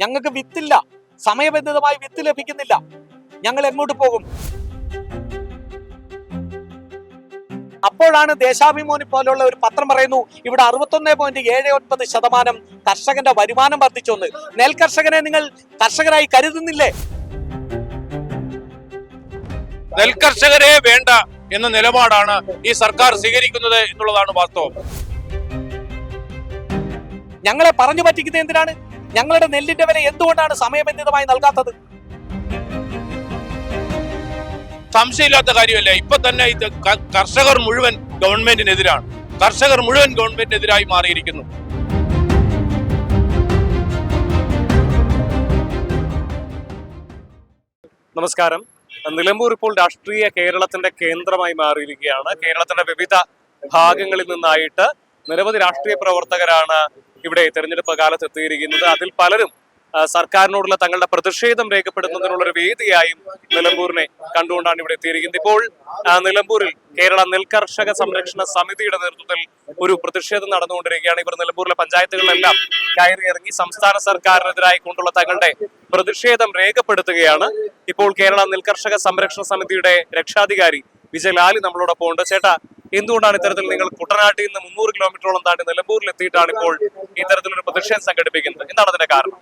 ഞങ്ങൾക്ക് വിത്തില്ല. സമയബന്ധിതമായി വിത്ത് ലഭിക്കുന്നില്ല. ഞങ്ങൾ എങ്ങോട്ട് പോകും? അപ്പോഴാണ് ദേശാഭിമാനി പോലുള്ള ഒരു പത്രം പറയുന്നു ഇവിടെ അറുപത്തൊന്ന് പോയിന്റ് ഏഴ് ഒൻപത് ശതമാനം കർഷകന്റെ വരുമാനം വർദ്ധിച്ചൊന്ന് നെൽ കർഷകനെ നിങ്ങൾ കർഷകരായി കരുതുന്നില്ലേ? നെൽകർഷകരെ വേണ്ട എന്ന നിലപാടാണ് ഈ സർക്കാർ സ്വീകരിക്കുന്നത് എന്നുള്ളതാണ് വാസ്തവം. ഞങ്ങളെ പറഞ്ഞു പറ്റിക്കുന്നത് എന്തിനാണ്? ഞങ്ങളുടെ നെല്ലിന്റെ വില എന്തുകൊണ്ടാണ് സമയബന്ധിതമായി നൽകാത്തത്? സംശയമില്ലാത്ത കാര്യമല്ല. ഇപ്പൊ തന്നെ ഇത് കർഷകർ മുഴുവൻ ഗവൺമെന്റിനെതിരാണ്. കർഷകർ മുഴുവൻ ഗവൺമെന്റിനെതിരായി മാറിയിരിക്കുന്നു. നമസ്കാരം. നിലമ്പൂർ ഇപ്പോൾ രാഷ്ട്രീയ കേരളത്തിന്റെ കേന്ദ്രമായി മാറിയിരിക്കുകയാണ്. കേരളത്തിന്റെ വിവിധ ഭാഗങ്ങളിൽ നിന്നായിട്ട് നിരവധി രാഷ്ട്രീയ പ്രവർത്തകരാണ് ഇവിടെ തെരഞ്ഞെടുപ്പ് കാലത്ത് എത്തിയിരിക്കുന്നത്. അതിൽ പലരും സർക്കാരിനോടുള്ള തങ്ങളുടെ പ്രതിഷേധം രേഖപ്പെടുത്തുന്നതിനുള്ള ഒരു വേദിയായും നിലമ്പൂരിനെ കണ്ടുകൊണ്ടാണ് ഇവിടെ എത്തിയിരിക്കുന്നത്. ഇപ്പോൾ നിലമ്പൂരിൽ കേരള നെൽകർഷക സംരക്ഷണ സമിതിയുടെ നേതൃത്വത്തിൽ ഒരു പ്രതിഷേധം നടന്നുകൊണ്ടിരിക്കുകയാണ്. ഇവർ നിലമ്പൂരിലെ പഞ്ചായത്തുകളിലെല്ലാം കയറി ഇറങ്ങി സംസ്ഥാന സർക്കാരിനെതിരായി കൊണ്ടുള്ള തങ്ങളുടെ പ്രതിഷേധം രേഖപ്പെടുത്തുകയാണ്. ഇപ്പോൾ കേരള നെൽകർഷക സംരക്ഷണ സമിതിയുടെ രക്ഷാധികാരി വിജയലാലി നമ്മളോടൊപ്പം ഉണ്ട്. ചേട്ടാ എന്തുകൊണ്ടാണ് ഇത്തരത്തിൽ നിങ്ങൾ കുട്ടനാട്ടിൽ നിന്ന് മുന്നൂറ് കിലോമീറ്ററോളം താണ്ടി നിലമ്പൂരിൽ എത്തിയിട്ടാണ് ഇപ്പോൾ ഇത്തരത്തിലൊരു പ്രതിഷേധം സംഘടിപ്പിക്കുന്നത്? എന്താണ് അതിന്റെ കാരണം?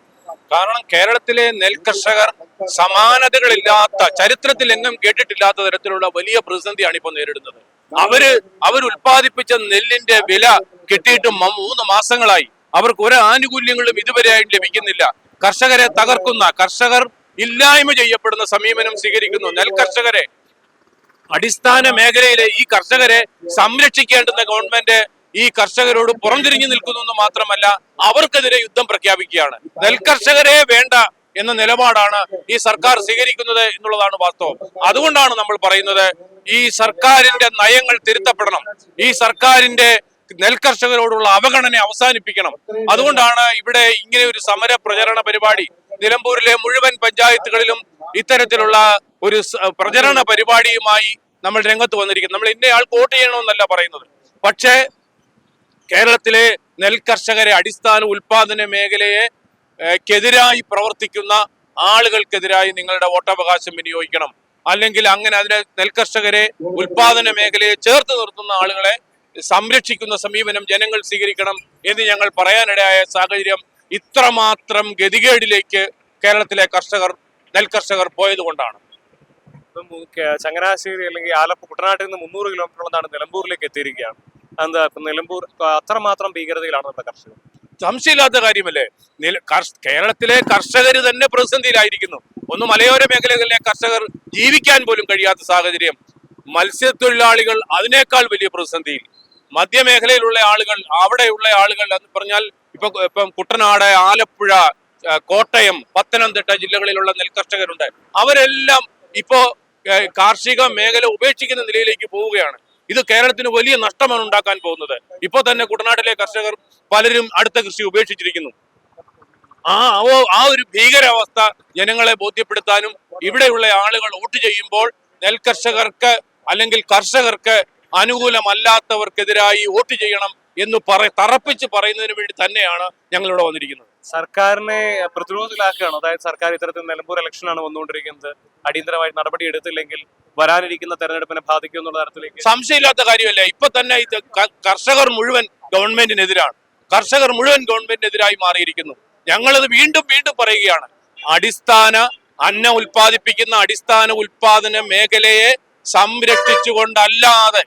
കാരണം കേരളത്തിലെ നെൽകർഷകർ സമാനതകളില്ലാത്ത ചരിത്രത്തിൽ എങ്ങും കേട്ടിട്ടില്ലാത്ത തരത്തിലുള്ള വലിയ പ്രതിസന്ധിയാണ് ഇപ്പോൾ നേരിടുന്നത്. അവർ അവർ ഉൽപ്പാദിപ്പിച്ച നെല്ലിന്റെ വില കിട്ടിയിട്ട് മൂന്ന് മാസങ്ങളായി. അവർക്ക് ഒരു ആനുകൂല്യങ്ങളും ഇതുവരെയായിട്ട് ലഭിക്കുന്നില്ല. കർഷകരെ തകർക്കുന്ന കർഷകർ ഇല്ലായ്മ ചെയ്യപ്പെടുന്ന സമീപനം സ്വീകരിക്കുന്നു നെൽകർഷകരെ. അടിസ്ഥാന മേഖലയിലെ ഈ കർഷകരെ സംരക്ഷിക്കേണ്ടുന്ന ഗവൺമെന്റ് ഈ കർഷകരോട് പുറംതിരിഞ്ഞു നിൽക്കുന്നു എന്ന് മാത്രമല്ല അവർക്കെതിരെ യുദ്ധം പ്രഖ്യാപിക്കുകയാണ്. നെൽകർഷകരെ വേണ്ട എന്ന നിലപാടാണ് ഈ സർക്കാർ സ്വീകരിക്കുന്നത് എന്നുള്ളതാണ് വാസ്തവം. അതുകൊണ്ടാണ് നമ്മൾ പറയുന്നത് ഈ സർക്കാരിന്റെ നയങ്ങൾ തിരുത്തപ്പെടണം. ഈ സർക്കാരിന്റെ നെൽകർഷകരോടുള്ള അവഗണന അവസാനിപ്പിക്കണം. അതുകൊണ്ടാണ് ഇവിടെ ഇങ്ങനെ ഒരു സമര പ്രചരണ പരിപാടി നിലമ്പൂരിലെ മുഴുവൻ പഞ്ചായത്തുകളിലും ഇത്തരത്തിലുള്ള ഒരു പ്രചരണ പരിപാടിയുമായി നമ്മൾ രംഗത്ത് വന്നിരിക്കുന്നത് നമ്മൾ ഇന്നയാൾ വോട്ട് ചെയ്യണമെന്നല്ല പറയുന്നത്. പക്ഷേ കേരളത്തിലെ നെൽകർഷകരെ അടിസ്ഥാന ഉൽപാദന മേഖലയെ ക്കെതിരായി പ്രവർത്തിക്കുന്ന ആളുകൾക്കെതിരായി നിങ്ങളുടെ വോട്ടവകാശം വിനിയോഗിക്കണം. അല്ലെങ്കിൽ അങ്ങനെ അതിനെ നെൽകർഷകരെ ഉൽപാദന മേഖലയെ ചേർത്ത് നിർത്തുന്ന ആളുകളെ സംരക്ഷിക്കുന്ന സമീപനം ജനങ്ങൾ സ്വീകരിക്കണം എന്ന് ഞങ്ങൾ പറയാനിടയായ സാഹചര്യം ഇത്രമാത്രം ഗതികേടിലേക്ക് കേരളത്തിലെ കർഷകർ നെൽകർഷകർ പോയതുകൊണ്ടാണ്. ഇപ്പം ചങ്ങനാശ്ശേരി അല്ലെങ്കിൽ ആലപ്പുഴ കുട്ടനാട്ടിൽ നിന്ന് മുന്നൂറ് കിലോമീറ്ററോളം താണ് നിലമ്പൂരിലേക്ക് എത്തിയിരിക്കുകയാണ്. എന്താ ഇപ്പം നിലമ്പൂർ അത്രമാത്രം ഭീകരതയിലാണ് നമ്മുടെ കർഷകർ. സംശയമില്ലാത്ത കാര്യമല്ലേ? കേരളത്തിലെ കർഷകർ തന്നെ പ്രതിസന്ധിയിലായിരിക്കുന്നു. ഒന്ന് മലയോര മേഖലകളിലെ കർഷകർ ജീവിക്കാൻ പോലും കഴിയാത്ത സാഹചര്യം. മത്സ്യത്തൊഴിലാളികൾ അതിനേക്കാൾ വലിയ പ്രതിസന്ധിയിൽ. മധ്യമേഖലയിലുള്ള ആളുകൾ അവിടെയുള്ള ആളുകൾ എന്ന് പറഞ്ഞാൽ ഇപ്പൊ ഇപ്പം കുട്ടനാട് ആലപ്പുഴ കോട്ടയം പത്തനംതിട്ട ജില്ലകളിലുള്ള നെൽകർഷകരുണ്ട്. അവരെല്ലാം ഇപ്പോ കാർഷിക മേഖല ഉപേക്ഷിക്കുന്ന നിലയിലേക്ക് പോവുകയാണ്. ഇത് കേരളത്തിന് വലിയ നഷ്ടമാണ് ഉണ്ടാക്കാൻ പോകുന്നത്. ഇപ്പോൾ തന്നെ കുട്ടനാട്ടിലെ കർഷകർ പലരും അടുത്ത കൃഷി ഉപേക്ഷിച്ചിരിക്കുന്നു. ആ ആ ഒരു ഭീകരാവസ്ഥ ജനങ്ങളെ ബോധ്യപ്പെടുത്താനും ഇവിടെയുള്ള ആളുകൾ വോട്ട് ചെയ്യുമ്പോൾ നെൽകർഷകർക്ക് അല്ലെങ്കിൽ കർഷകർക്ക് അനുകൂലമല്ലാത്തവർക്കെതിരായി വോട്ട് ചെയ്യണം എന്ന് പറ തറപ്പിച്ച് പറയുന്നതിന് വേണ്ടി തന്നെയാണ് ഞങ്ങളിവിടെ വന്നിരിക്കുന്നത്. സർക്കാരിനെ പ്രതിരോധത്തിലാക്കുകയാണോ? അതായത് സർക്കാർ ഇത്തരത്തിൽ നിലമ്പൂർ ഇലക്ഷനാണ് വന്നുകൊണ്ടിരിക്കുന്നത്. അടിയന്തരമായി നടപടി എടുത്തില്ലെങ്കിൽ വരാനിരിക്കുന്ന തെരഞ്ഞെടുപ്പിനെ ബാധിക്കും എന്നുള്ള തരത്തിലേക്ക് സംശയമില്ലാത്ത കാര്യമല്ല? ഇപ്പൊ തന്നെ ഇത് കർഷകർ മുഴുവൻ ഗവൺമെന്റിനെതിരാണ്. കർഷകർ മുഴുവൻ ഗവൺമെന്റിനെതിരായി മാറിയിരിക്കുന്നു. ഞങ്ങളത് വീണ്ടും വീണ്ടും പറയുകയാണ്. അടിസ്ഥാന അന്ന ഉൽപ്പാദിപ്പിക്കുന്ന അടിസ്ഥാന ഉൽപാദന മേഖലയെ സംരക്ഷിച്ചുകൊണ്ടല്ലാതെ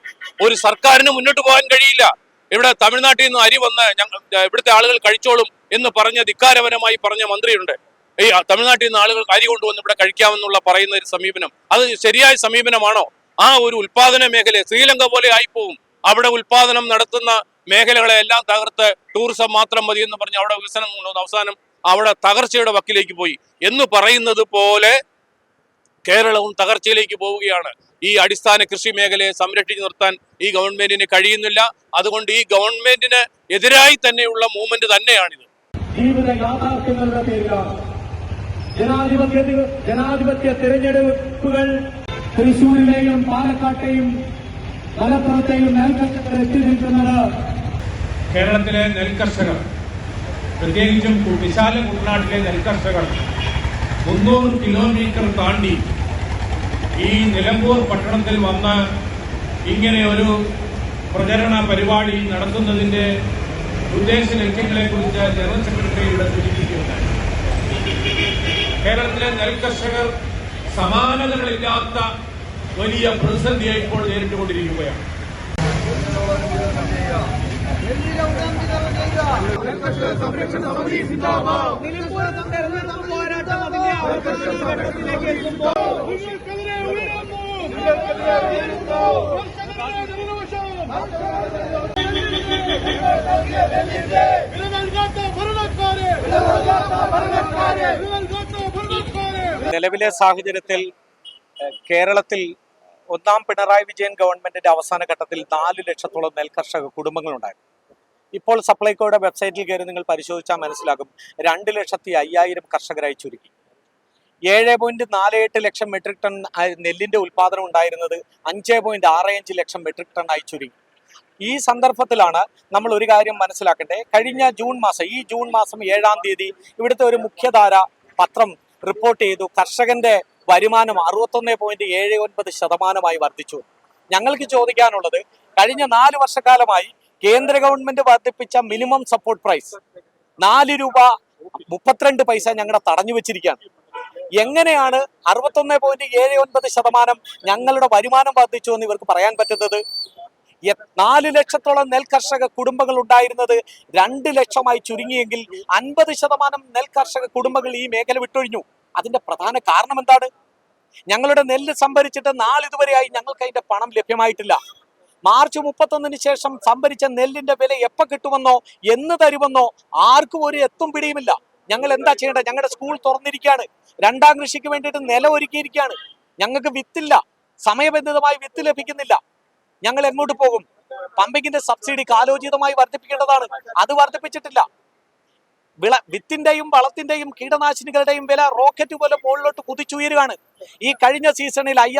ഒരു സർക്കാരിന് മുന്നോട്ട് പോകാൻ കഴിയില്ല. ഇവിടെ തമിഴ്നാട്ടിൽ നിന്ന് അരി വന്ന് ഞങ്ങൾ ഇവിടുത്തെ ആളുകൾ കഴിച്ചോളും എന്ന് പറഞ്ഞ ധിക്കാരപരമായി പറഞ്ഞ മന്ത്രിയുണ്ട്. ഈ തമിഴ്നാട്ടിൽ നിന്ന് ആളുകൾ അരി കൊണ്ടുവന്ന് ഇവിടെ കഴിക്കാമെന്നുള്ള പറയുന്ന ഒരു സമീപനം. അത് ശരിയായ സമീപനമാണോ? ആ ഒരു ഉൽപാദന മേഖല ശ്രീലങ്ക പോലെ ആയിപ്പോവും. അവിടെ ഉൽപാദനം നടത്തുന്ന മേഖലകളെ എല്ലാം തകർത്ത് ടൂറിസം മാത്രം മതി എന്ന് പറഞ്ഞ് അവിടെ വികസനം കൊണ്ടുവന്ന് അവസാനം അവിടെ തകർച്ചയുടെ വക്കിലേക്ക് പോയി. എന്ന് പറയുന്നത് പോലെ കേരളവും തകർച്ചയിലേക്ക് പോവുകയാണ്. ഈ അടിസ്ഥാന കൃഷി മേഖലയെ സംരക്ഷിച്ചു നിർത്താൻ ഈ ഗവൺമെന്റിന് കഴിയുന്നില്ല. അതുകൊണ്ട് ഈ ഗവൺമെന്റിന് എതിരായി തന്നെയുള്ള മൂവ്മെന്റ് തന്നെയാണിത്. ജീവിത യാഥാർത്ഥ്യങ്ങളുടെ പേരിലാണ്. ജനാധിപത്യ ജനാധിപത്യ തിരഞ്ഞെടുപ്പുകൾ തൃശൂരിലെയും പാലക്കാട്ടെയും മലപ്പുറത്തെയും നെൽകർഷകർ കേരളത്തിലെ നെൽകർഷകർ പ്രത്യേകിച്ചും വിശാല കുട്ടനാട്ടിലെ നെൽകർഷകർ മുന്നൂറ് കിലോമീറ്റർ താണ്ടി ഈ നിലമ്പൂർ പട്ടണത്തിൽ വന്ന് ഇങ്ങനെ ഒരു പ്രചരണ പരിപാടി നടത്തുന്നതിന്റെ ഉദ്ദേശ ലക്ഷ്യങ്ങളെ കുറിച്ച് ജനറൽ സെക്രട്ടറിയുടെ സൂചിപ്പിക്കുകയുണ്ടായി. കേരളത്തിലെ നെൽകർഷകർ സമാനതകളില്ലാത്ത വലിയ പ്രതിസന്ധിയെ ഇപ്പോൾ നേരിട്ടുകൊണ്ടിരിക്കുകയാണ്. നിലവിലെ സാഹചര്യത്തിൽ കേരളത്തിൽ ഒന്നാം പിണറായി വിജയൻ ഗവൺമെന്റിന്റെ അവസാന ഘട്ടത്തിൽ നാല് ലക്ഷത്തോളം നെൽകർഷക കുടുംബങ്ങളുണ്ടായിരുന്നു. ഇപ്പോൾ സപ്ലൈകോയുടെ വെബ്സൈറ്റിൽ കയറി നിങ്ങൾ പരിശോധിച്ചാൽ മനസ്സിലാകും രണ്ട് ലക്ഷത്തി അയ്യായിരം കർഷകരായി ചുരുക്കി. ഏഴ് പോയിന്റ് നാല് എട്ട് ലക്ഷം മെട്രിക് ടൺ നെല്ലിന്റെ ഉൽപാദനം ഉണ്ടായിരുന്നത് അഞ്ച് പോയിന്റ് ആറ് അഞ്ച് ലക്ഷം മെട്രിക് ടൺ ആയി ചുരുങ്ങി. ഈ സന്ദർഭത്തിലാണ് നമ്മൾ ഒരു കാര്യം മനസ്സിലാക്കട്ടെ കഴിഞ്ഞ ജൂൺ മാസം ഈ ജൂൺ മാസം ഏഴാം തീയതി ഇവിടുത്തെ ഒരു മുഖ്യധാര പത്രം റിപ്പോർട്ട് ചെയ്തു. കർഷകന്റെ വരുമാനം അറുപത്തൊന്ന് പോയിന്റ് ഏഴ് ഒൻപത് ശതമാനമായി വർദ്ധിച്ചു. ഞങ്ങൾക്ക് ചോദിക്കാനുള്ളത് കഴിഞ്ഞ നാല് വർഷക്കാലമായി കേന്ദ്ര ഗവൺമെന്റ് വർദ്ധിപ്പിച്ച മിനിമം സപ്പോർട്ട് പ്രൈസ് നാല് രൂപ മുപ്പത്തിരണ്ട് പൈസ ഞങ്ങളുടെ തടഞ്ഞു വെച്ചിരിക്കുകയാണ്. എങ്ങനെയാണ് അറുപത്തൊന്ന് പോയിന്റ് ഏഴ് ഒൻപത് ശതമാനം ഞങ്ങളുടെ വരുമാനം വർദ്ധിച്ചു എന്ന് ഇവർക്ക് പറയാൻ പറ്റുന്നത്? നാല് ലക്ഷത്തോളം നെൽകർഷക കുടുംബങ്ങൾ ഉണ്ടായിരുന്നത് രണ്ട് ലക്ഷമായി ചുരുങ്ങിയെങ്കിൽ അൻപത് ശതമാനം നെൽകർഷക കുടുംബങ്ങൾ ഈ മേഖല വിട്ടൊഴിഞ്ഞു. അതിന്റെ പ്രധാന കാരണം എന്താണ്? ഞങ്ങളുടെ നെല്ല് സംഭരിച്ചിട്ട് നാളിതുവരെയായി ഞങ്ങൾക്ക് അതിന്റെ പണം ലഭ്യമായിട്ടില്ല. മാർച്ച് മുപ്പത്തൊന്നിന് ശേഷം സംഭരിച്ച നെല്ലിന്റെ വില എപ്പോ കിട്ടുമെന്നോ എന്ന് തരുമെന്നോ ആർക്കും ഒരു എത്തും പിടിയുമില്ല. ഞങ്ങൾ എന്താ ചെയ്യേണ്ടത്? ഞങ്ങളുടെ സ്കൂൾ തുറന്നിരിക്കുകയാണ്. രണ്ടാം കൃഷിക്ക് വേണ്ടിയിട്ട് നില ഒരുക്കിയിരിക്കുകയാണ്. ഞങ്ങൾക്ക് വിത്തില്ല. സമയബന്ധിതമായി വിത്ത് ലഭിക്കുന്നില്ല. ഞങ്ങൾ എങ്ങോട്ട് പോകും? പമ്പിങ്ങിന്റെ സബ്സിഡി കാലോചിതമായി വർദ്ധിപ്പിക്കേണ്ടതാണ്. അത് വർദ്ധിപ്പിച്ചിട്ടില്ല. വിള വിത്തിന്റെയും വളത്തിന്റെയും കീടനാശിനികളുടെയും വില റോക്കറ്റ് പോലെ മുകളിലോട്ട് കുതിച്ചുയരുകയാണ്. ഈ കഴിഞ്ഞ സീസണിൽ ഐ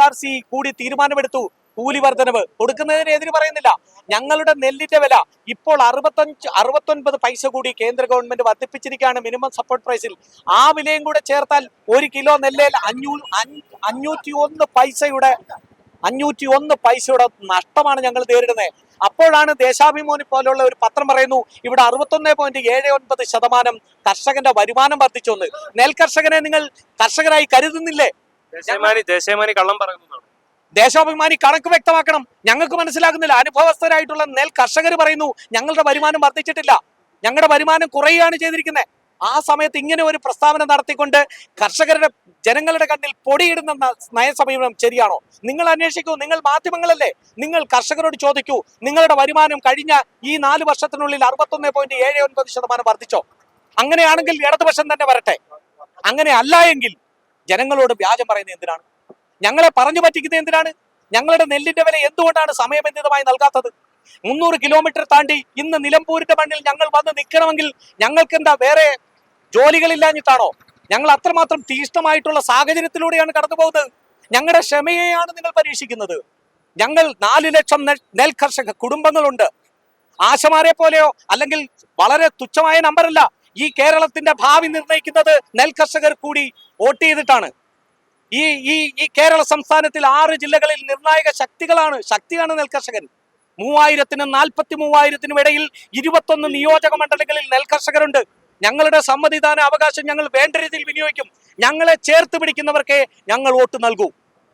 കൂടി തീരുമാനമെടുത്തു. കൂലി വർധനവ്. കൊടുക്കുന്നതിന് എതിര് പറയുന്നില്ല. ഞങ്ങളുടെ നെല്ലിന്റെ വില ഇപ്പോൾ അറുപത്തഞ്ച് അറുപത്തൊൻപത് പൈസ കൂടി കേന്ദ്ര ഗവൺമെന്റ് വർദ്ധിപ്പിച്ചിരിക്കുകയാണ് മിനിമം സപ്പോർട്ട് പ്രൈസിൽ. ആ വിലയും കൂടെ ചേർത്താൽ ഒരു കിലോ നെല്ലിൽ അഞ്ഞൂ അഞ്ഞൂറ്റി ഒന്ന് പൈസയുടെ അഞ്ഞൂറ്റി ഒന്ന് പൈസയുടെ നഷ്ടമാണ് ഞങ്ങൾ നേരിടുന്നത്. അപ്പോഴാണ് ദേശാഭിമാനി പോലുള്ള ഒരു പത്രം പറയുന്നു ഇവിടെ അറുപത്തൊന്ന് പോയിന്റ് ഏഴ് ഒൻപത് ശതമാനം കർഷകന്റെ വരുമാനം വർദ്ധിച്ചു നെൽ കർഷകനെ നിങ്ങൾ കർഷകരായി കരുതുന്നില്ലേ? കള്ളം പറയുന്നതാണ് ദേശാഭിമാനി കണക്ക് വ്യക്തമാക്കണം. ഞങ്ങൾക്ക് മനസ്സിലാകുന്നില്ല. അനുഭവസ്ഥരായിട്ടുള്ള നെൽ കർഷകർ പറയുന്നു ഞങ്ങളുടെ വരുമാനം വർദ്ധിച്ചിട്ടില്ല. ഞങ്ങളുടെ വരുമാനം കുറയുകയാണ് ചെയ്തിരിക്കുന്നത് ആ സമയത്ത് ഇങ്ങനെ ഒരു പ്രസ്താവന നടത്തിക്കൊണ്ട് കർഷകരുടെ ജനങ്ങളുടെ കണ്ണിൽ പൊടിയിടുന്ന നയസമീപനം ശരിയാണോ? നിങ്ങൾ അന്വേഷിക്കൂ. നിങ്ങൾ മാധ്യമങ്ങളല്ലേ? നിങ്ങൾ കർഷകരോട് ചോദിക്കൂ. നിങ്ങളുടെ വരുമാനം കഴിഞ്ഞ ഈ നാല് വർഷത്തിനുള്ളിൽ അറുപത്തൊന്ന് പോയിന്റ് ഏഴ് ഒൻപത് ശതമാനം വർദ്ധിച്ചോ? അങ്ങനെയാണെങ്കിൽ ഇടതുപക്ഷം തന്നെ വരട്ടെ. അങ്ങനെ അല്ല എങ്കിൽ ജനങ്ങളോട് വ്യാജം പറയുന്നത് എന്തിനാണ്? ഞങ്ങളെ പറഞ്ഞു പറ്റിക്കുന്നത് എന്തിനാണ്? ഞങ്ങളുടെ നെല്ലിന്റെ വില എന്തുകൊണ്ടാണ് സമയബന്ധിതമായി നൽകാത്തത്? മുന്നൂറ് കിലോമീറ്റർ താണ്ടി ഇന്ന് നിലമ്പൂരിന്റെ മണ്ണിൽ ഞങ്ങൾ വന്ന് നിൽക്കണമെങ്കിൽ ഞങ്ങൾക്ക് എന്താ വേറെ ജോലികളില്ലാഞ്ഞിട്ടാണോ? ഞങ്ങൾ അത്രമാത്രം തീഷ്ണമായിട്ടുള്ള സാഹചര്യത്തിലൂടെയാണ് കടന്നു പോകുന്നത് ഞങ്ങളുടെ ക്ഷമയെയാണ് നിങ്ങൾ പരീക്ഷിക്കുന്നത്. ഞങ്ങൾ നാല് ലക്ഷം നെൽ കർഷക കുടുംബങ്ങളുണ്ട്. ആശമാരെ പോലെയോ അല്ലെങ്കിൽ വളരെ തുച്ഛമായ നമ്പറല്ല ഈ കേരളത്തിന്റെ ഭാവി നിർണയിക്കുന്നത് നെൽ കർഷകർ കൂടി വോട്ട് ചെയ്തിട്ടാണ്. ഈ ഈ ഈ കേരള സംസ്ഥാനത്തിൽ ആറ് ജില്ലകളിൽ നിർണായക ശക്തികളാണ് ശക്തിയാണ് നെൽകർഷകൻ മൂവായിരത്തിനും നാൽപ്പത്തി മൂവായിരത്തിനും ഇടയിൽ ഇരുപത്തൊന്ന് നിയോജക മണ്ഡലങ്ങളിൽ നെൽകർഷകരുണ്ട് ഞങ്ങളുടെ സമ്മതിദാന അവകാശം ഞങ്ങൾ വേണ്ട രീതിയിൽ വിനിയോഗിക്കും. ഞങ്ങളെ ചേർത്ത് പിടിക്കുന്നവർക്ക് ഞങ്ങൾ വോട്ട് നൽകൂ.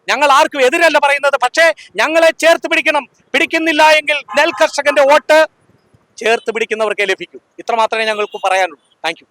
ഞങ്ങൾ ആർക്കും എതിരല്ല പറയുന്നത് പക്ഷേ ഞങ്ങളെ ചേർത്ത് പിടിക്കണം. പിടിക്കുന്നില്ല എങ്കിൽ നെൽകർഷകന്റെ വോട്ട് ചേർത്ത് പിടിക്കുന്നവർക്കേ ലഭിക്കൂ. ഇത്രമാത്രമേ ഞങ്ങൾക്ക് പറയാനുള്ളൂ. താങ്ക്